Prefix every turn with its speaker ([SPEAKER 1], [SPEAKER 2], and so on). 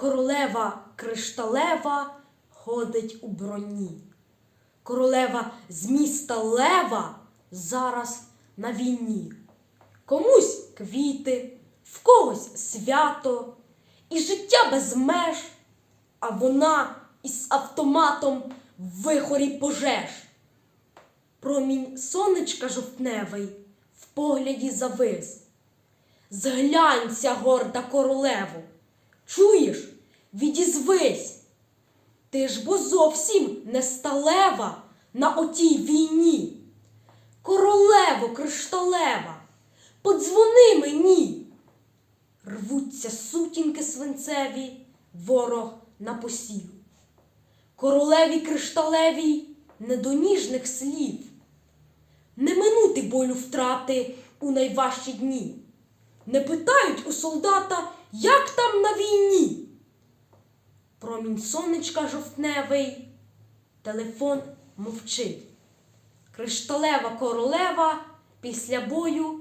[SPEAKER 1] Королева кришталева ходить у броні. Королева з міста Лева зараз на війні. Комусь квіти, в когось свято, і життя без меж, а вона із автоматом в вихорі пожеж. Промінь сонечка жовтневий в погляді завис. Зглянься, горда королево, чуєш, відізвись. Ти ж бо зовсім не сталева на отій війні. Королево кришталева, подзвони мені. Рвуться сутінки свинцеві, ворог на посів. Королеві кришталевій не до ніжних слів. Не минути болю втрати у найважчі дні. Не питають у солдата, як. Промінь сонечка жовтневий, телефон мовчить. Кришталева королева після бою.